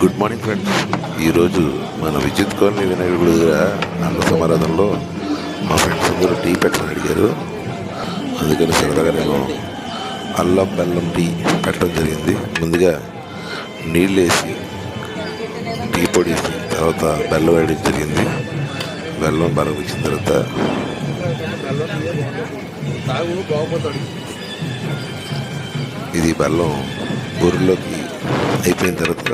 Good morning friends ఈరోజు మన విద్యుత్ కాలనీ వినాయకుడు దగ్గర అన్న సమారాధనలో మా ఫ్రెండ్స్ అందరూ టీ పెట్టమని అడిగారు. అందుకని సరదాగా నేను అల్లం బెల్లం టీ పెట్టడం జరిగింది. ముందుగా నీళ్ళు వేసి టీ పొడి వేసి తర్వాత బెల్లం వేయడం జరిగింది. బెల్లం బలం వచ్చిన తర్వాత ఇది బెల్లం ఊరిలోకి అయిపోయిన తర్వాత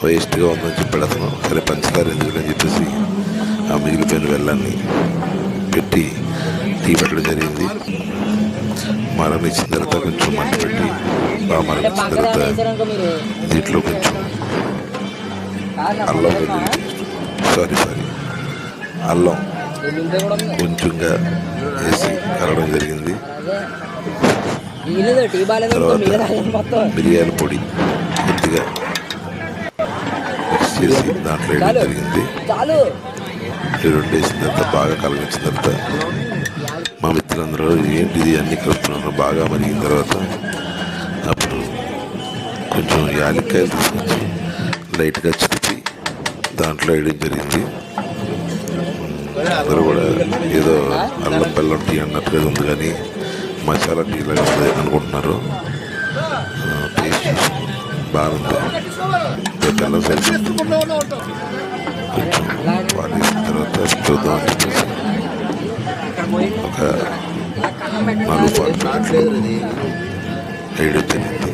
వేస్ట్గా ఉందని చెప్పాడు అతను సరే పంచదార ఎందుకులని చెప్పేసి ఆ మిగిలిపోయిన బెల్లాన్ని పెట్టి టీ పెట్టడం జరిగింది మరణించిన తర్వాత కొంచెం మంట పెట్టి బాగా మరణించిన తర్వాత దీంట్లో కొంచెం అల్లం వెల్లుల్లి సారీ సారీ. అల్లం కొంచెంగా వేసి కలవడం జరిగింది. తర్వాత మిరియాల పొడి కొద్దిగా చేసి దాంట్లో వేయడం. జరిగింది. రెండు వేసిన తర్వాత బాగా కలిగించిన తర్వాత మా మిత్రులందరూ ఏంటిది అన్ని కలుపుతున్నారు బాగా మరిగిన తర్వాత అప్పుడు కొంచెం యాలక్కాయలు తీసుకొచ్చి లైట్గా చితిపి దాంట్లో వేయడం జరిగింది. అందరూ కూడా ఏదో అల్లం బెల్లం టీ అన్నట్టుగా ఉంది కానీ మసాలా టీ లాగా ఉంది అనుకుంటున్నారు. టేస్ట్ బాగుంది. తర్వాత చూద్దాం అని చెప్పేసి ఒక నాలుగు వేయడం జరిగింది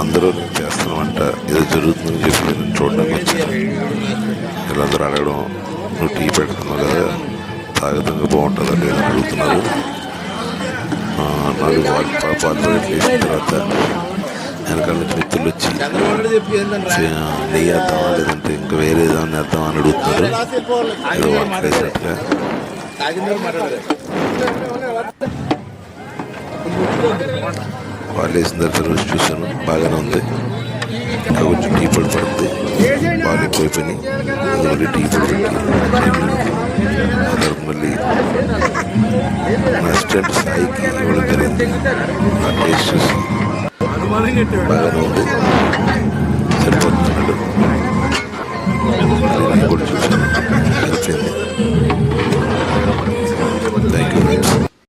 అందరూ నేను చేస్తున్నామంట ఏదో జరుగుతుందని చెప్పి నేను చూడడానికి వచ్చాను వీళ్ళందరూ అడగడం నువ్వు టీ పెడుతున్నావు కదా తాగుతంగా బాగుంటుందా లేదని అడుగుతున్నారు నాలుగు పాలు పా- వేసిన తర్వాత వెనకాల మిత్రులు వచ్చి నెయ్యి వేద్దామా లేదంటే ఇంకా వేరే ఏదైనా వేద్దామా అని అడుగుతున్నారు ఏదో వంటలు వేసినట్టుగా వాళ్ళు వేసిన తర్వాత రోజు చూశాను బాగానే ఉంది. ఇంకా కొంచెం టీ పొడి పడుతుంది. బాగా ఎక్కువైపోయినాయి అది టీ పొడి పెట్టి സ്റ്റെപ്സ് ഹൈക്ക് ഇവിടുത്തെ യേശുസ്. ഭഗവത്